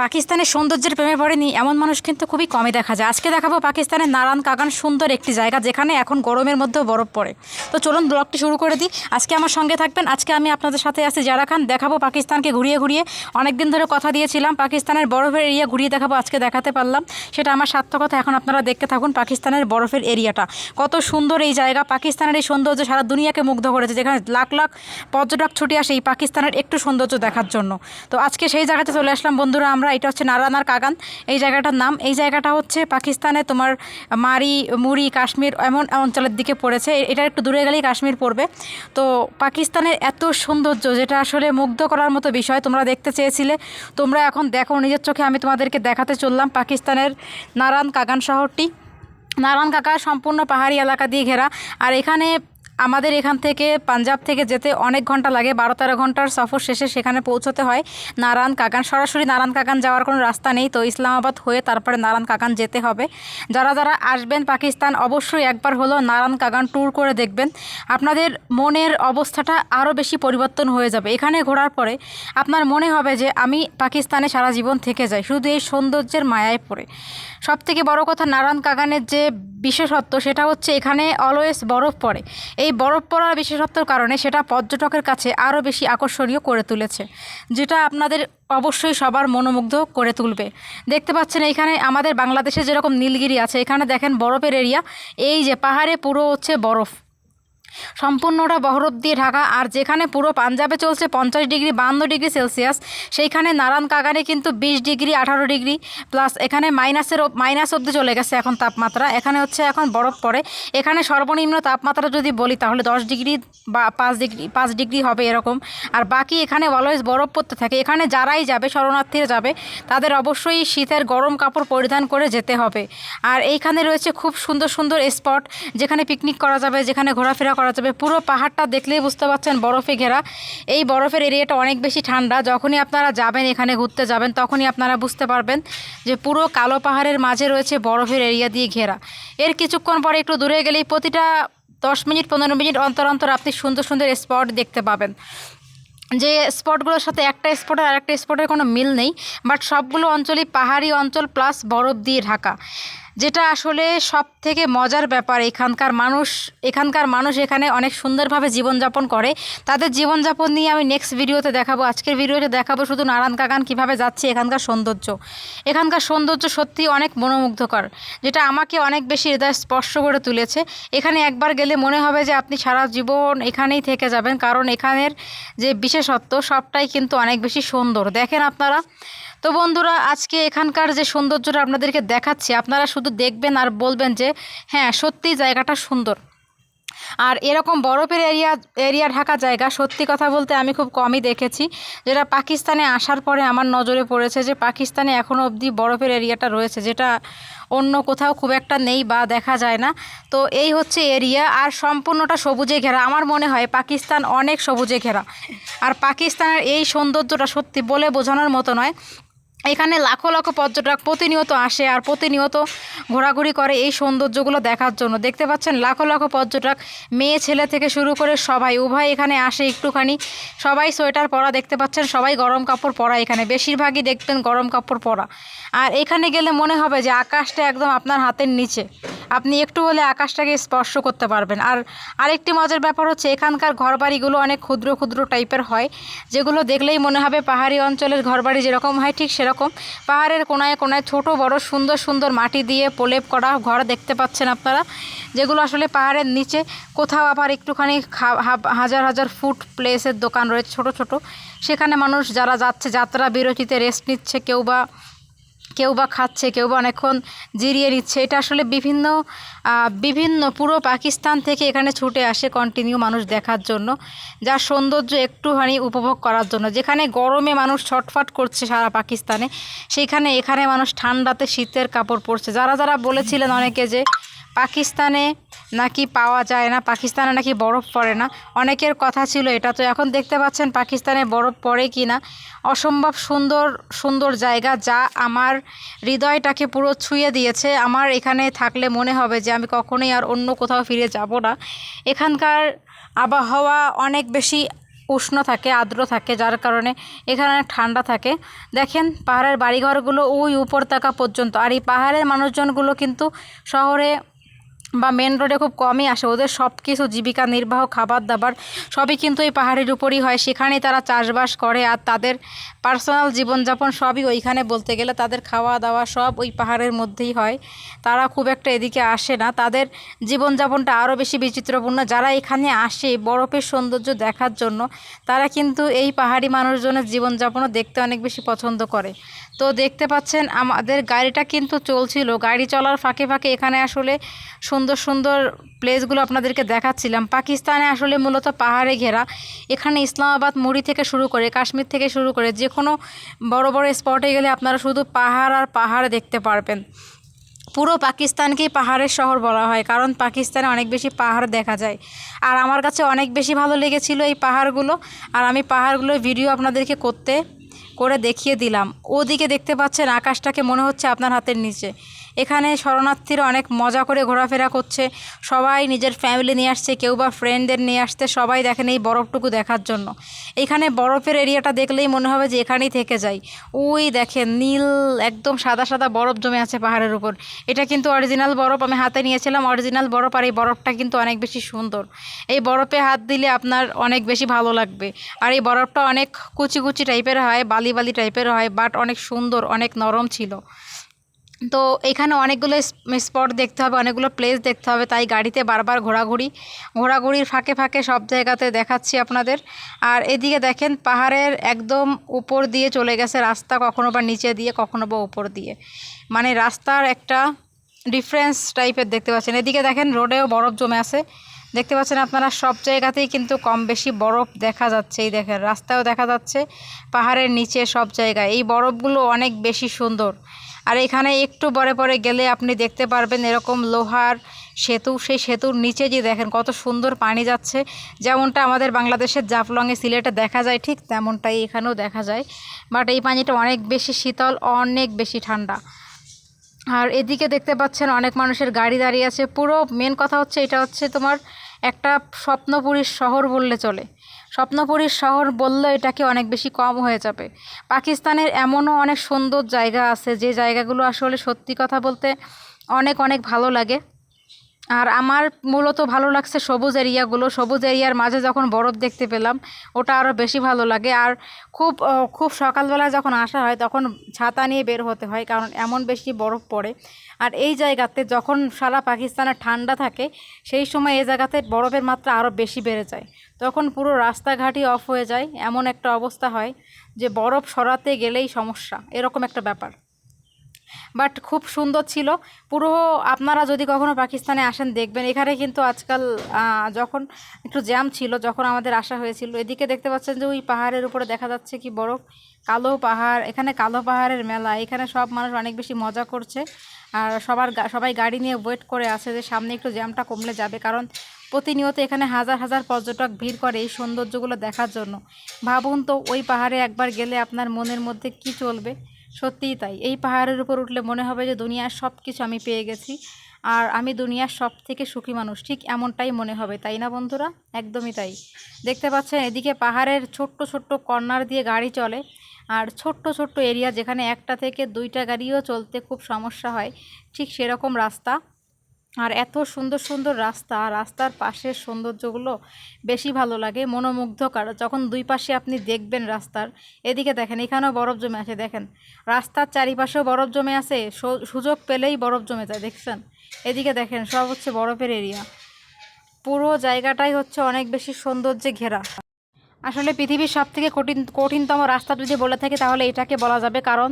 পাকিস্তানের সৌন্দর্যের প্রেমে পড়েনি এমন মানুষ কিন্তু খুবই কমই দেখা যায়। আজকে দেখাবো পাকিস্তানের নারায়ণ কাগান সুন্দর একটি জায়গা যেখানে এখন গরমের মধ্যেও বরফ পড়ে। তো চলুন ব্লগটি শুরু করে দিই। আজকে আমার সঙ্গে থাকবেন, আজকে আমি আপনাদের সাথে আছি যারা খান, দেখাবো পাকিস্তানকে ঘুরিয়ে ঘুরিয়ে। অনেক দিন ধরে কথা দিয়েছিলাম, পাকিস্তানের বরফের এরিয়া ঘুরিয়ে দেখাবো, আজকে দেখাতে পারলাম। সেটা আমার সার্থকতা এখন আপনারা দেখতে থাকুন পাকিস্তানের বরফের এরিয়াটা। কত সুন্দর এই জায়গা, পাকিস্তানের এই সৌন্দর্য সারা দুনিয়াকে মুগ্ধ করেছে, যেখানে লাখ লাখ পর্যটক ছুটে আসে এই পাকিস্তানের একটু সৌন্দর্য দেখার জন্য। তো আজকে সেই জায়গাতে চলে আসলাম, বন্ধুরা আমরা, এটা হচ্ছে নারায়ণার কাগান। এই জায়গাটার নাম, এই জায়গাটা হচ্ছে পাকিস্তানে তোমার মারি, মুড়ি, কাশ্মীর এমন অঞ্চলের দিকে পড়েছে। এটা একটু দূরে গেলেই কাশ্মীর পড়বে। তো পাকিস্তানের এত সৌন্দর্য, যেটা আসলে মুগ্ধ করার মতো বিষয়, তোমরা দেখতে চেয়েছিলে। তোমরা এখন দেখো, নিজের চোখে আমি তোমাদেরকে দেখাতে চললাম পাকিস্তানের নারায়ণ কাগান শহরটি। নারায়ণ কাকা সম্পূর্ণ পাহাড়ি এলাকা দিয়ে ঘেরা। আর এখানে আমাদের এখান থেকে পাঞ্জাব থেকে যেতে অনেক ঘণ্টা লাগে বারো তেরো ঘণ্টার সফর শেষে সেখানে পৌঁছতে হয়। নারায়ণ কাকান, সরাসরি নারায়ণ কাকান যাওয়ার কোনো রাস্তা নেই, তো ইসলামাবাদ হয়ে তারপরে নারায়ণ কাকান যেতে হবে। যারা যারা আসবেন পাকিস্তান, অবশ্যই একবার হলো নারায়ণ কাকান ট্যুর করে দেখবেন। আপনাদের মনের অবস্থাটা আরও বেশি পরিবর্তন হয়ে যাবে। এখানে ঘোরার পরে আপনার মনে হবে যে, আমি পাকিস্তানে সারা জীবন থেকে যাই, শুধু এই সৌন্দর্যের মায়ায় পড়ে। সব থেকে বড় কথা নারায়ণ কাগানের যে বিশেষত্ব, সেটা হচ্ছে এখানে অলওয়েজ বরফ পড়ে। এই বরফ পড়ার বিশেষত্বর কারণে সেটা পর্যটকের কাছে আরও বেশি আকর্ষণীয় করে তুলেছে, যেটা আপনাদের অবশ্যই সবার মনোমুগ্ধ করে তুলবে। দেখতে পাচ্ছেন এইখানে আমাদের বাংলাদেশে যেরকম নীলগিরি আছে, এখানে দেখেন বরফের এরিয়া এই যে পাহাড়ে পুরো হচ্ছে বরফ। সম্পূর্ণটা বরফ দিয়ে ঢাকা, আর যেখানে পুরো পাঞ্জাবে চলছে পঞ্চাশ ডিগ্রি বান্ন ডিগ্রি সেলসিয়াস, সেইখানে নারায়ণ কাগানে কিন্তু বিশ ডিগ্রি, আঠারো ডিগ্রি প্লাস এখানে মাইনাসের মাইনাস অবধি চলে গেছে এখন তাপমাত্রা। এখানে হচ্ছে এখন বরফ পড়ে। এখানে সর্বনিম্ন তাপমাত্রা যদি বলি, তাহলে দশ ডিগ্রি বা পাঁচ ডিগ্রি পাঁচ ডিগ্রি হবে এরকম। আর বাকি এখানে অলওয়েজ বরফ পড়তে থাকে। এখানে যারাই যাবে, শরণার্থীরা যাবে, তাদের অবশ্যই শীতের গরম কাপড় পরিধান করে যেতে হবে। আর এইখানে রয়েছে খুব সুন্দর সুন্দর স্পট যেখানে পিকনিক করা যাবে, যেখানে ঘোরাফেরা করা যাবে। পুরো পাহাড়টা দেখলেই বুঝতে পারছেন বরফে ঘেরা। এই বরফের এরিয়াটা অনেক বেশি ঠান্ডা। যখনই আপনারা যাবেন, এখানে ঘুরতে যাবেন, তখনই আপনারা বুঝতে পারবেন যে পুরো কালো পাহাড়ের মাঝে রয়েছে বরফের এরিয়া দিয়ে ঘেরা। এর কিছুক্ষণ পরে একটু দূরে গেলেই প্রতিটা দশ মিনিট, পনেরো মিনিট অন্তর অন্তর আপনি সুন্দর সুন্দর স্পট দেখতে পাবেন। যে স্পটগুলোর সাথে একটা স্পটের আর একটা স্পটের কোনো মিল নেই, বাট সবগুলো অঞ্চলই পাহাড়ি অঞ্চল প্লাস বরফ দিয়ে ঢাকা। যেটা আসলে সব থেকে মজার ব্যাপার, এখানকার মানুষ এখানকার মানুষ এখানে অনেক সুন্দরভাবে জীবনযাপন করে। তাদের জীবনযাপন নিয়ে আমি নেক্সট ভিডিওতে দেখাবো। আজকের ভিডিওতে দেখাবো শুধু নারায়ণ কাকান কীভাবে যাচ্ছে এখানকার সৌন্দর্য। এখানকার সৌন্দর্য সত্যি অনেক মনোমুগ্ধকর, যেটা আমাকে অনেক বেশি হৃদয় স্পর্শ করে তুলেছে। এখানে একবার গেলে মনে হবে যে আপনি সারা জীবন এখানেই থেকে যাবেন, কারণ এখানের যে বিশেষত্ব সবটাই কিন্তু অনেক বেশি সুন্দর। দেখেন আপনারা তো বন্ধুরা, আজকে এখানকার যে সৌন্দর্যটা আপনাদেরকে দেখাচ্ছি, আপনারা শুধু দেখবেন আর বলবেন যে হ্যাঁ সত্যিই জায়গাটা সুন্দর। আর এরকম বরফের এরিয়া এরিয়া ঢাকা জায়গা, সত্যি কথা বলতে আমি খুব কমই দেখেছি। যেটা পাকিস্তানে আসার পরে আমার নজরে পড়েছে যে, পাকিস্তানে এখনও অবধি বরফের এরিয়াটা রয়েছে, যেটা অন্য কোথাও খুব একটা নেই বা দেখা যায় না। তো এই হচ্ছে এরিয়া, আর সম্পূর্ণটা সবুজে ঘেরা। আমার মনে হয় পাকিস্তান অনেক সবুজে ঘেরা। আর পাকিস্তানের এই সৌন্দর্যটা সত্যি বলে বোঝানোর মতো নয়। এখানে লাখো লাখো পর্যটক প্রতিনিয়ত আসে আর প্রতিনিয়ত ঘোরাঘুরি করে এই সৌন্দর্যগুলো দেখার জন্য। দেখতে পাচ্ছেন লাখো লাখো পর্যটক, মেয়ে ছেলে থেকে শুরু করে সবাই, উভয় এখানে আসে একটুখানি। সবাই সোয়েটার পরা দেখতে পাচ্ছেন, সবাই গরম কাপড় পরা এখানে। বেশিরভাগই দেখবেন গরম কাপড় পরা। আর এখানে গেলে মনে হবে যে আকাশটা একদম আপনার হাতের নিচে। আপনি একটু হলে আকাশটাকে স্পর্শ করতে পারবেন। আর আরেকটি মজার ব্যাপার হচ্ছে এখানকার ঘরবাড়িগুলো অনেক ক্ষুদ্র ক্ষুদ্র টাইপের হয়, যেগুলো দেখলেই মনে হবে পাহাড়ি অঞ্চলের ঘরবাড়ি যেরকম হয়, ঠিক সেরকম পাহাড়ের কোনায় কোনায় ছোট, বড়, সুন্দর সুন্দর মাটি দিয়ে প্রলেপ করা ঘর দেখতে পাচ্ছেন আপনারা, যেগুলো আসলে পাহাড়ের নিচে কোথাও আবার একটুখানি হাজার হাজার ফুট প্লেসের দোকান রয়েছে, ছোট ছোট। সেখানে মানুষ যারা যাচ্ছে, যাত্রা বিরতিতে রেস্ট নিচ্ছে, কেউ বা কেউ বা খাচ্ছে, কেউ বা অনেকক্ষণ জিরিয়ে নিচ্ছে। এটা আসলে বিভিন্ন বিভিন্ন পুরো পাকিস্তান থেকে এখানে ছুটে আসে কন্টিনিউ মানুষ দেখার জন্য, যার সৌন্দর্য একটুখানি উপভোগ করার জন্য। যেখানে গরমে মানুষ ছটফট করছে সারা পাকিস্তানে সেইখানে এখানে মানুষ ঠান্ডাতে শীতের কাপড় পরছে। যারা যারা বলেছিলেন অনেকে যে পাকিস্তানে নাকি পাওয়া যায় না, পাকিস্তানে নাকি বরফ পড়ে না? অনেকের কথা ছিল এটা, তো এখন দেখতে পাচ্ছেন পাকিস্তানে বরফ পড়ে কি না? অসম্ভব সুন্দর সুন্দর জায়গা যা আমার হৃদয়টাকে পুরো ছুঁয়ে দিয়েছে। আমার এখানে থাকলে মনে হবে যে আমি কখনোই আর অন্য কোথাও ফিরে যাব না। এখানকার আবহাওয়া অনেক বেশি উষ্ণ থাকে, আর্দ্র থাকে, যার কারণে এখানে অনেক ঠান্ডা থাকে। দেখেন, পাহাড়ের বাড়িঘরগুলো ওই উপর তাকা পর্যন্ত। আর এই পাহাড়ের মানুষজনগুলো কিন্তু শহরে বা মেন রোডে খুব কমই আসে। ওদের সব কিছু জীবিকা নির্বাহ খাবার দাবার সবই কিন্তু এই পাহাড়ের উপরই হয়। সেখানেই তারা চাষবাস করে আর তাদের পার্সোনাল জীবনযাপন সবই ওইখানে বলতে গেলে তাদের খাওয়া দাওয়া সব ওই পাহাড়ের মধ্যেই হয়। তারা খুব একটা এদিকে আসে না। তাদের জীবনযাপনটা আরও বেশি বিচিত্রপূর্ণ। যারা এখানে আসে বরফের সৌন্দর্য দেখার জন্য, তারা কিন্তু এই পাহাড়ি মানুষজনের জীবনযাপনও দেখতে অনেক বেশি পছন্দ করে। তো দেখতে পাচ্ছেন আমাদের গাড়িটা কিন্তু চলছিল। গাড়ি চলার ফাঁকে ফাঁকে এখানে আসলে সুন্দর সুন্দর প্লেসগুলো আপনাদেরকে দেখাচ্ছিলাম। পাকিস্তানে আসলে মূলত পাহাড়ে ঘেরা। এখানে ইসলামাবাদ মুড়ি থেকে শুরু করে কাশ্মীর থেকে শুরু করে যে কোনো বড় বড় স্পটে গেলে আপনারা শুধু পাহাড় আর পাহাড় দেখতে পারবেন। পুরো পাকিস্তানকেই পাহাড়ের শহর বলা হয়, কারণ পাকিস্তানে অনেক বেশি পাহাড় দেখা যায়। আর আমার কাছে অনেক বেশি ভালো লেগেছিল এই পাহাড়গুলো। আর আমি পাহাড়গুলোর ভিডিও আপনাদেরকে করতে করে দেখিয়ে দিলাম। ওদিকে দেখতে পাচ্ছেন আকাশটাকে মনে হচ্ছে আপনার হাতের নিচে। এখানে শরণার্থীরা অনেক মজা করে ঘোরাফেরা করছে। সবাই নিজের ফ্যামিলি নিয়ে আসছে, কেউ বা ফ্রেন্ডদের নিয়ে আসতে সবাই দেখেন এই বরফটুকু দেখার জন্য। এখানে বরফের এরিয়াটা দেখলেই মনে হবে যে এখানেই থেকে যাই। ওই দেখেন নীল, একদম সাদা সাদা বরফ জমে আছে পাহাড়ের উপর। এটা কিন্তু অরিজিনাল বরফ আমি হাতে নিয়েছিলাম অরিজিনাল বরফ আর এই বরফটা কিন্তু অনেক বেশি সুন্দর। এই বরফে হাত দিলে আপনার অনেক বেশি ভালো লাগবে। আর এই বরফটা অনেক কুচি কুচি টাইপের হয়, বালি বালি টাইপের হয় বাট অনেক সুন্দর, অনেক নরম ছিল। তো এখানে অনেকগুলো স্পট দেখতে হবে, অনেকগুলো প্লেস দেখতে হবে, তাই গাড়িতে বারবার ঘোরাঘুরি। ঘোরাঘুরির ফাঁকে ফাঁকে সব জায়গাতে দেখাচ্ছি আপনাদের। আর এদিকে দেখেন, পাহাড়ের একদম উপর দিয়ে চলে গেছে রাস্তা, কখনো বা নিচে দিয়ে, কখনো বা উপর দিয়ে। মানে রাস্তার একটা ডিফারেন্স টাইপের দেখতে পাচ্ছেন। এদিকে দেখেন, রোডেও বরফ জমে আছে। দেখতে পাচ্ছেন আপনারা, সব জায়গাতেই কিন্তু কম বেশি বরফ দেখা যাচ্ছে। এই দেখেন রাস্তাও দেখা যাচ্ছে, পাহাড়ের নিচে সব জায়গায়। এই বরফগুলো অনেক বেশি সুন্দর। আর এখানে একটু পরে পরে গেলে আপনি দেখতে পারবেন এরকম লোহার সেতু, সেই সেতুর নিচে যে দেখেন কত সুন্দর পানি যাচ্ছে। যেমনটা আমাদের বাংলাদেশের জাফলংয়ে সিলেটে দেখা যায়, ঠিক তেমনটাই এখানেও দেখা যায়। বাট এই পানিটা অনেক বেশি শীতল, অনেক বেশি ঠান্ডা। আর এদিকে দেখতে পাচ্ছেন অনেক মানুষের গাড়ি দাঁড়িয়ে আছে। পুরো মেন কথা হচ্ছে, এটা হচ্ছে তোমার একটা স্বপ্নপুরীর শহর বললে চলে। স্বপ্নপুরীর শহর বললে এটাকে অনেক বেশি কম হয়ে যাবে। পাকিস্তানের এমনও অনেক সুন্দর জায়গা আছে, যে জায়গাগুলো আসলে সত্যি কথা বলতে অনেক অনেক ভালো লাগে। আর আমার মূলত ভালো লাগছে সবুজ এরিয়াগুলো। সবুজ এরিয়ার মাঝে যখন বরফ দেখতে পেলাম, ওটা আরও বেশি ভালো লাগে। আর খুব খুব সকালবেলায় যখন আসা হয়, তখন ছাতা নিয়ে বের হতে হয়, কারণ এমন বেশি বরফ পড়ে। আর এই জায়গাতে যখন সারা পাকিস্তানে ঠান্ডা থাকে, সেই সময় এই জায়গাতে বরফের মাত্রা আরও বেশি বেড়ে যায়। তখন পুরো রাস্তাঘাটই অফ হয়ে যায়। এমন একটা অবস্থা হয় যে বরফ সরাতে গেলেই সমস্যা। এরকম একটা ব্যাপার। বাট খুব সুন্দর ছিল। পুরো আপনারা যদি কখনো পাকিস্তানে আসেন, দেখবেন। এখানে কিন্তু আজকাল যখন একটু জ্যাম ছিল, যখন আমাদের আসা হয়েছিল, এদিকে দেখতে পাচ্ছেন যে ওই পাহাড়ের উপরে দেখা যাচ্ছে কি বরফ, কালো পাহাড়, এখানে কালো পাহাড়ের মেলা, এখানে সব মানুষ অনেক বেশি মজা করছে। আর সবার সবাই গাড়ি নিয়ে ওয়েট করে আছে যে সামনে একটু জ্যামটা কমলে যাবে, কারণ প্রতিনিয়ত এখানে হাজার হাজার পর্যটক ভিড় করে এই সৌন্দর্যগুলো দেখার জন্য। ভাবুন তো, ওই পাহাড়ে একবার গেলে আপনার মনের মধ্যে কি চলবে? সত্যিই তাই। এই পাহাড়ের উপর উঠলে মনে হবে যে দুনিয়ার সব কিছু আমি পেয়ে গেছি। আর আমি দুনিয়ার সব থেকে সুখী মানুষ, ঠিক এমনটাই মনে হবে, তাই না বন্ধুরা? একদমই তাই। দেখতে পাচ্ছেন, এদিকে পাহাড়ের ছোট্ট ছোট্ট কর্নার দিয়ে গাড়ি চলে। আর ছোট্ট ছোট্ট এরিয়া যেখানে একটা থেকে দুইটা গাড়িও চলতে খুব সমস্যা হয়, ঠিক সেরকম রাস্তা। আর এত সুন্দর সুন্দর রাস্তা, রাস্তার পাশের সৌন্দর্যগুলো বেশি ভালো লাগে, মনোমুগ্ধকর। যখন দুই পাশে আপনি দেখবেন রাস্তার, এদিকে দেখেন, এখানেও বরফ জমে আছে, দেখেন। রাস্তার চারিপাশেও বরফ জমে আছে সুযোগ পেলেই বরফ জমে যায়, দেখছেন? এদিকে দেখেন, সব হচ্ছে বরফের এরিয়া পুরো জায়গাটাই হচ্ছে অনেক বেশি সৌন্দর্যে ঘেরা। আসলে পৃথিবীর সবথেকে কঠিন, কঠিনতম রাস্তা যদি বলে থাকি, তাহলে এটাকে বলা যাবে কারণ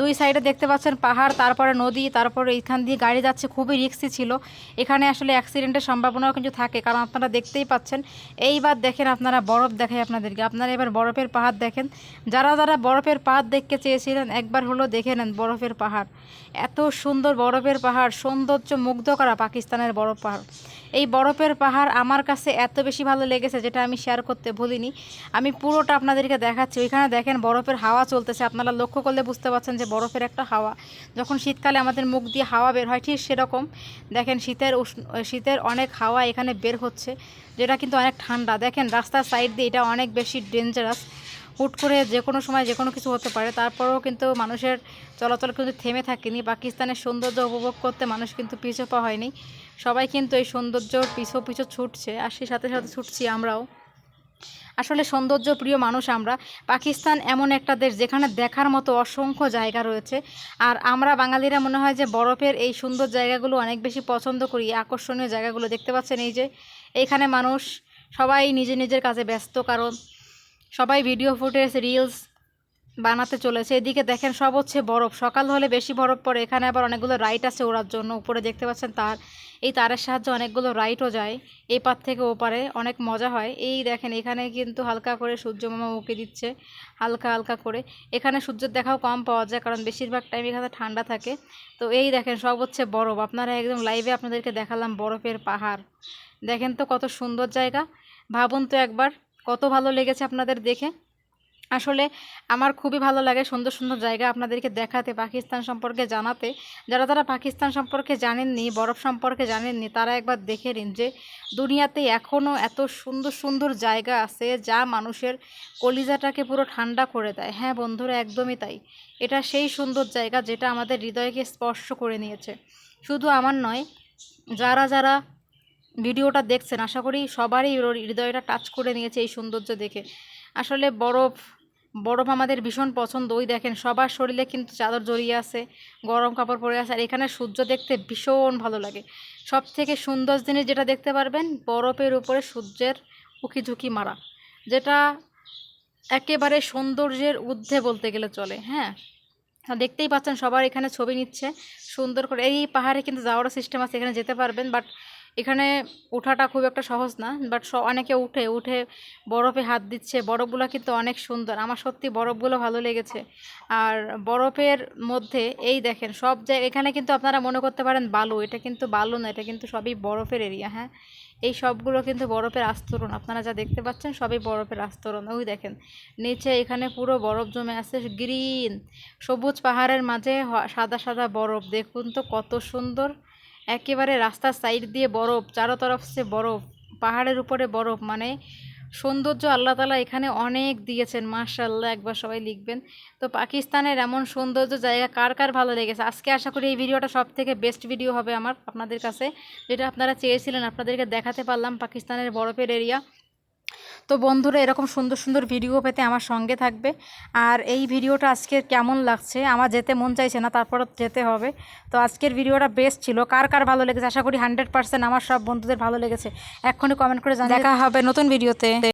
দুই সাইডে দেখতে পাচ্ছেন পাহাড়, তারপরে নদী, তারপরে এখান দিয়ে গাড়ি যাচ্ছে, খুবই রিক্সি ছিল। এখানে আসলে অ্যাক্সিডেন্টের সম্ভাবনাও কিন্তু থাকে, কারণ আপনারা দেখতেই পাচ্ছেন। এইবার দেখেন আপনারা বরফ দেখায় আপনাদেরকে। আপনারা এবার বরফের পাহাড় দেখেন। যারা যারা বরফের পাহাড় দেখতে চেয়েছিলেন, একবার হলো দেখে নেন বরফের পাহাড়। এত সুন্দর বরফের পাহাড় সৌন্দর্য মুগ্ধ করা পাকিস্তানের বরফ পাহাড়। এই বরফের পাহাড় আমার কাছে এত বেশি ভালো লেগেছে, যেটা আমি শেয়ার করতে ভুলিনি। আমি পুরোটা আপনাদেরকে দেখাচ্ছি। ওইখানে দেখেন বরফের হাওয়া চলতেছে। আপনারা লক্ষ্য করলে বুঝতে পারছেন যে বরফের একটা হাওয়া। যখন শীতকালে আমাদের মুখ দিয়ে হাওয়া বের হয়, ঠিক সেরকম। দেখেন শীতের শীতের অনেক হাওয়া এখানে বের হচ্ছে, যেটা কিন্তু অনেক ঠান্ডা। দেখেন রাস্তার সাইড দিয়ে এটা অনেক বেশি ডেঞ্জারাস হুট করে যে কোনো সময় যে কোনো কিছু হতে পারে। তারপরেও কিন্তু মানুষের চলাচল কিন্তু থেমে থাকেনি। পাকিস্তানের সৌন্দর্য উপভোগ করতে মানুষ কিন্তু পিছু পা হয়নি। সবাই কিন্তু এই সৌন্দর্যর পিছু পিছু ছুটছে। আর সেই সাথে সাথে ছুটছি আমরাও। আসলে সৌন্দর্য প্রিয় মানুষ আমরা। পাকিস্তান এমন একটা দেশ যেখানে দেখার মতো অসংখ্য জায়গা রয়েছে। আর আমরা বাঙালিরা মনে হয় যে বরফের এই সুন্দর জায়গাগুলো অনেক বেশি পছন্দ করি আকর্ষণীয় জায়গাগুলো দেখতে পাচ্ছেন এই যে। এইখানে মানুষ সবাই নিজে নিজের কাজে ব্যস্ত, কারণ সবাই ভিডিও ফুটেজ রিলস বানাতে চলেছে। এদিকে দেখেন, সব হচ্ছে বরফ। সকাল হলে বেশি বরফ পড়ে। এখানে আবার অনেকগুলো রাইট আছে ওড়ার জন্য। উপরে দেখতে পাচ্ছেন তার, এই তারের সাহায্যে অনেকগুলো রাইটও যায়। এই পার থেকে ও পারে অনেক মজা হয়। এই দেখেন, এখানে কিন্তু হালকা করে সূর্য মামা উঁকে দিচ্ছে। হালকা হালকা করে। এখানে সূর্যের দেখাও কম পাওয়া যায়, কারণ বেশিরভাগ টাইম এখানে ঠান্ডা থাকে। তো এই দেখেন, সব হচ্ছে বরফ। আপনারা একদম লাইভে আপনাদেরকে দেখালাম বরফের পাহাড়। দেখেন তো কত সুন্দর জায়গা। ভাবুন তো একবার, কত ভালো লেগেছে আপনাদের দেখে। আসলে আমার খুবই ভালো লাগে সুন্দর সুন্দর জায়গা আপনাদেরকে দেখাতে, পাকিস্তান সম্পর্কে জানাতে। যারা যারা পাকিস্তান সম্পর্কে জানেননি, বরফ সম্পর্কে জানেননি, তারা একবার দেখে নিন যে দুনিয়াতে এখনও এত সুন্দর সুন্দর জায়গা আছে যা মানুষের কলিজাটাকে পুরো ঠান্ডা করে দেয়। হ্যাঁ বন্ধুরা, একদমই তাই। এটা সেই সুন্দর জায়গা যেটা আমাদের হৃদয়কে স্পর্শ করে নিয়েছে। শুধু আমার নয়, যারা যারা ভিডিওটা দেখছেন, আশা করি সবারই হৃদয়টা টাচ করে নিয়েছে এই সৌন্দর্য দেখে। আসলে বরফ বরফ আমাদের ভীষণ পছন্দ। ওই দেখেন, সবার শরীরে কিন্তু চাদর জড়িয়ে আছে, গরম কাপড় পরে আছে, আর এখানে সূর্য দেখতে ভীষণ ভালো লাগে। সব থেকে সুন্দর জিনিস যেটা দেখতে পারবেন, বরফের উপরে সূর্যের উকি ঝুঁকি মারা, যেটা একেবারে সৌন্দর্যের ঊর্ধ্বে বলতে গেলে চলে হ্যাঁ? দেখতেই পাচ্ছেন সবার এখানে ছবি নিচ্ছে, সুন্দর করে। এই পাহাড়ে কিন্তু যাওয়ার সিস্টেম আছে, এখানে যেতে পারবেন বাট এখানে ওঠাটা খুব একটা সহজ না বাট অনেকে উঠে উঠে বরফে হাত দিচ্ছে। বরফগুলো কিন্তু অনেক সুন্দর। আমার সত্যি বরফগুলো ভালো লেগেছে। আর বরফের মধ্যে, এই দেখেন, সব জায়গায় এখানে কিন্তু আপনারা মনে করতে পারেন বালু। এটা কিন্তু বালু না, এটা কিন্তু সবই বরফের এরিয়া হ্যাঁ? এই সবগুলো কিন্তু বরফের আস্তরণ। আপনারা যা দেখতে পাচ্ছেন, সবই বরফের আস্তরণ। ওই দেখেন, নিচে এখানে পুরো বরফ জমে আছে, গ্রিন। সবুজ পাহাড়ের মাঝে সাদা সাদা বরফ। দেখুন তো কত সুন্দর। একেবারে রাস্তার সাইড দিয়ে বরফ চারো তরফ সে বরফ, পাহাড়ের উপরে বরফ মানে সৌন্দর্য আল্লাহ তালা এখানে অনেক দিয়েছেন মার্শাল্লাহ একবার সবাই লিখবেন। তো পাকিস্তানের এমন সৌন্দর্য জায়গা কার কার ভালো লেগেছে? আজকে আশা করি এই ভিডিওটা সব থেকে বেস্ট ভিডিও হবে আমার, আপনাদের কাছে, যেটা আপনারা চেয়েছিলেন, আপনাদেরকে দেখাতে পারলাম পাকিস্তানের বরফের এরিয়া তো বন্ধুরা, এরকম সুন্দর সুন্দর ভিডিও পেতে আমার সঙ্গে থাকবে। আর এই ভিডিওটা আজকের কেমন লাগছে? আমার যেতে মন চাইছে না, তারপর যেতে হবে। তো আজকের ভিডিওটা বেস্ট ছিল। কার কার ভালো লেগেছে? আশা করি হান্ড্রেড পার্সেন্ট আমার সব বন্ধুদের ভালো লেগেছে। এক্ষুনি কমেন্ট করে জানা দেখা হবে নতুন ভিডিওতে।